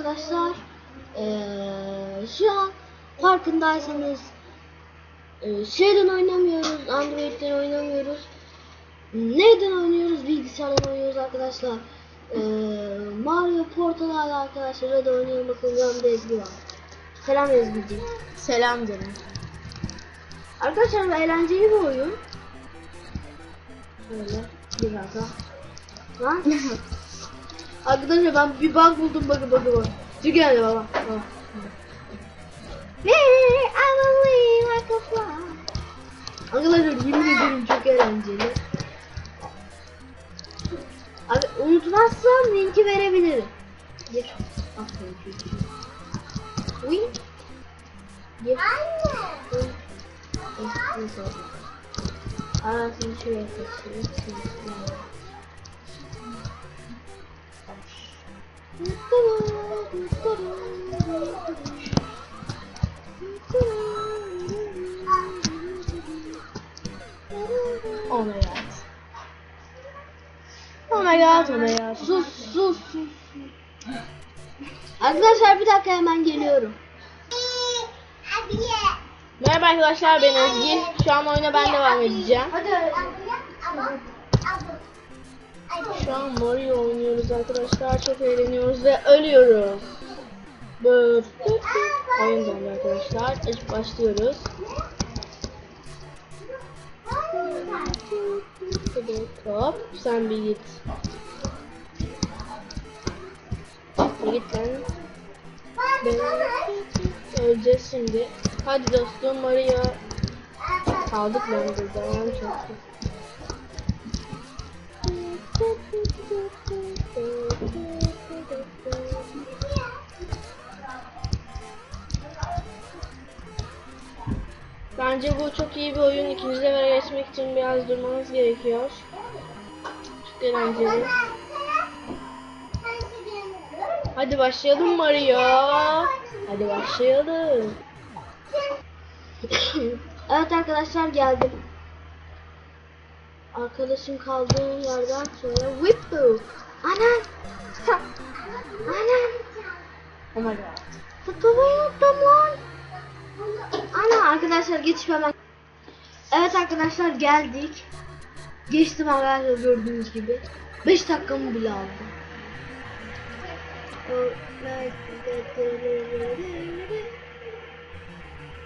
arkadaşlar. Ee, şu an farkındaysanız e, şeyden oynamıyoruz, Android'den oynamıyoruz. Neyden oynuyoruz? Bilgisayardan oynuyoruz arkadaşlar. Ee, Mario Portal'da arkadaşlar da oynuyorum. Bakın yanımda Ezgi var. Selam Ezgi'ciğim. Selam canım. Arkadaşlar eğlenceli bir oyun. Şöyle biraz daha. Lan. Arkadaşlar ben bir bug buldum bakın bakın bakın. Dur geldi baba. fly. Arkadaşlar yemin ederim çok eğlenceli. Abi unutmazsam linki verebilirim. Gir. Aferin çocuğum. Wing. Gir. Wing. Neyse oldu. Arasını şuraya taşıyayım. Oh my god. Oh my god, oh my god. Sus sus sus. Arkadaşlar bir dakika hemen geliyorum. Merhaba arkadaşlar ben Özgür. Şu an oyuna ben devam edeceğim. Hadi. Şu an Mario oynuyoruz arkadaşlar. Çok eğleniyoruz ve ölüyoruz. Bu oyun dondu arkadaşlar. Açıp başlıyoruz. Hop sen bir git. Bir git lan. Ben öleceğiz şimdi. Hadi dostum Mario. Kaldık lan burada. Çok. Bence bu çok iyi bir oyun. İkinci levele geçmek için biraz durmanız gerekiyor. Çok eğlenceli. Hadi başlayalım Mario. Hadi başlayalım. evet arkadaşlar geldim. Arkadaşım kaldığı yerden sonra Whippo. Anan. Anan. Oh my god. Tutmayı unuttum lan. Ana arkadaşlar geçip hemen. Evet arkadaşlar geldik. Geçtim arkadaşlar gördüğünüz gibi. 5 dakikamı bile aldı.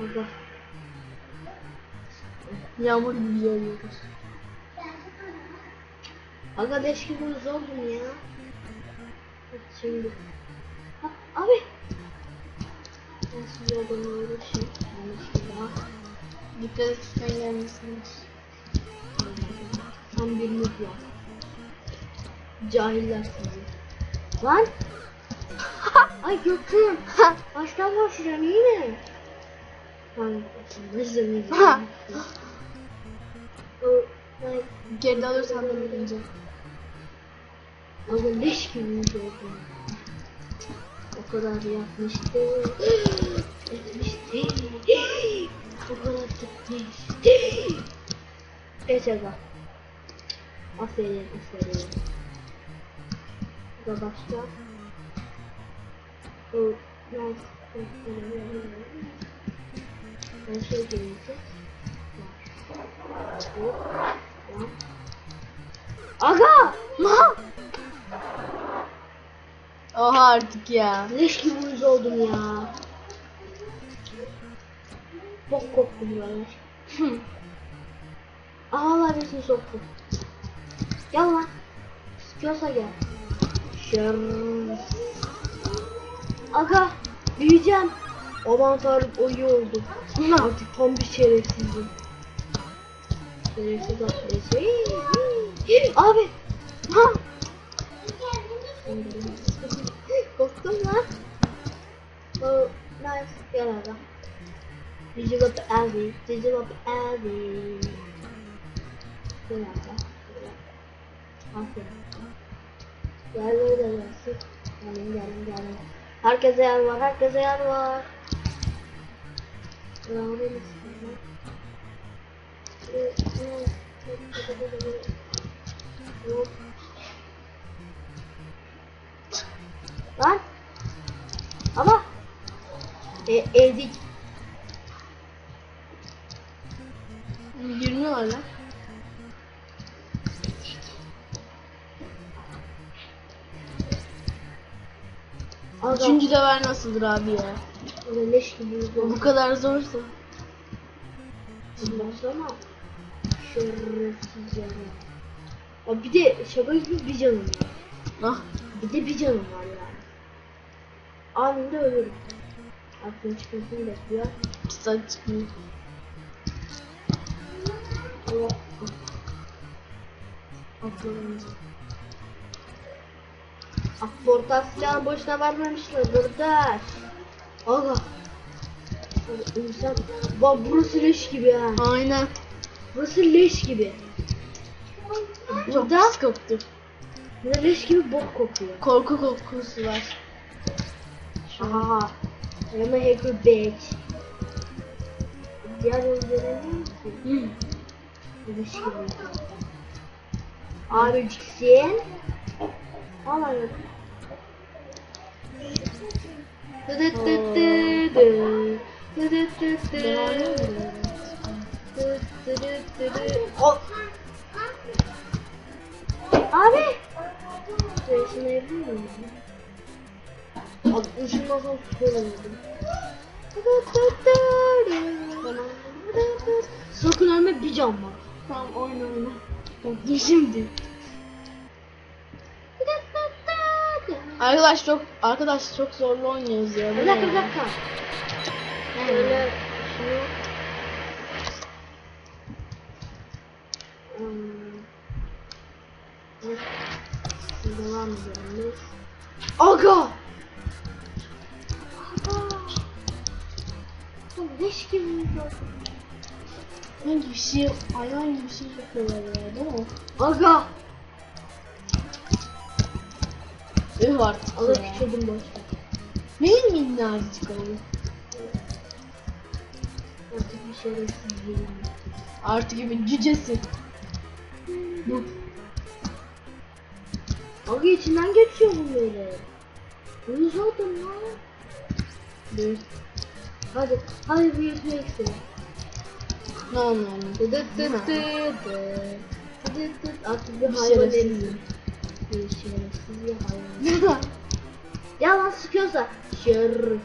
Allah. Yağmur gibi yağıyoruz. Aga 5 gibi oldum ya. Şimdi. Ha, abi. Ben size yoldan uğraşayım. Yanlışlıkla. Dikkat et sen gelmişsiniz. Tam bir ya. Cahiller sizi. Lan! Ay Gökçe'm. Baştan başlayacağım iyi mi? Lan nasıl ne Geride alırsan da bilince. Aga leş gibi oldum. O kadar yapmıştı. Etmişti. O kadar gitmişti. Geç aga. Aferin aferin. Aga başla. O nice. Ben şey gelince. Aga! Lan! Oha artık ya. Leş gibi uyuz oldum ya. Bok koktum böyle. Ağlar resmi soktum. Gel lan. İstiyorsa gel. Şer. Aga büyüyeceğim. Aman tanrım o iyi oldu. Artık tam bir şerefsizim. Şerefsiz atlayışı. Abi. Ha. Korktum lan. Oh, nice. Gel aga. Did you to Abby? Did you to Abby? Gel. Gel. Aferin. Gel böyle gelsin. Gelin gelin gelin. Herkese yer var. Herkese yer var. Benim Lan. Ama e, ezik. Girmiyorlar lan. Üçüncü level nasıldır abi ya? Öyle leş gibi Bu kadar zorsa. Başlama. Şerefsiz yani. Ya bir de şaka gibi bir canım var. Ah. Bir de bir canım var yani. Anında ölürüm. Aklım çıkmasını bekliyor. Saç çıkmıyor. Ama aklım Akportal silahı boşuna vermemişler kardeş. Aga. Abi İnsan, bak burası leş gibi ha. Aynen. Burası leş gibi. Çok Burada, pis koktu. burada leş gibi bok kokuyor. Korku kokusu var. Aha. Yanına hacker bitch. Diğer oyuncuları ne ki? Leş gibi. Abi çıksın. Al abi. Dı dı dı dı dı. Dı dı dı dı. Dı dı dı dı dı. O- Abi. Şurasını yapayım mı? Abi ışınmasam söylemedim. Sakın ölme bir can var. Tamam oyna oyna. Korktum şimdi. Arkadaş çok arkadaş çok zorlu oynuyoruz ya. Bir dakika bir dakika. Şöyle şunu Hmm. Evet. Biz. Aga! Aga! Leş gibi bir şey. Hangi bir şey hayvan gibi bir şey yapıyorlar ya değil mi? Aga! Üh artık ya. küçüldüm boş ver. Neyin minnacık oldu? Artık bir şerefsiz değilim. Artık gibi cücesin. Bu. Aga içinden geçiyor bu böyle. Uyuz oldum lan. Dur. Hadi, hadi bir yüzme istedim. Ne anlamı? Dı dı dı dı dı. Dı dı dı. Artık bir hayvan elim. Bir şerefsiz bir hayvan. Yalan sıkıyorsa şerefsiz.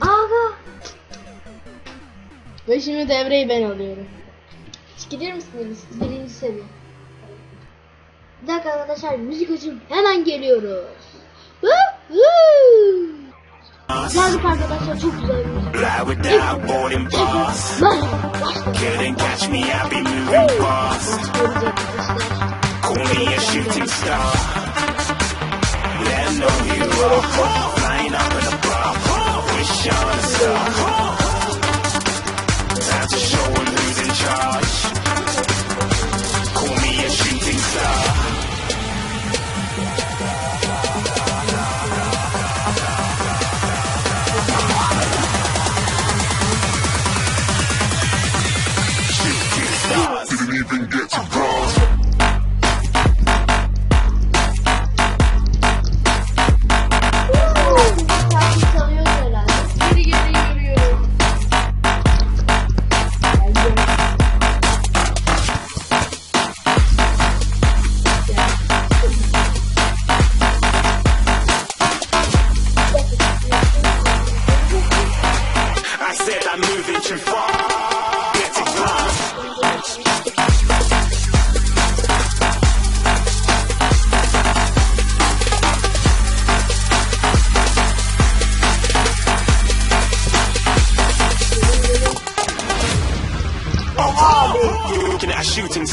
Aga. Ve şimdi devreyi ben alıyorum. Gider misiniz? Birinci seviye. Bir dakika arkadaşlar müzik açıp hemen geliyoruz. Geldik arkadaşlar çok güzel bir müzik. Fly without boarding pass. Lan! Couldn't catch me, I be moving fast. Call me a shooting star. Let know you are flying up in a bar. Wish on a star.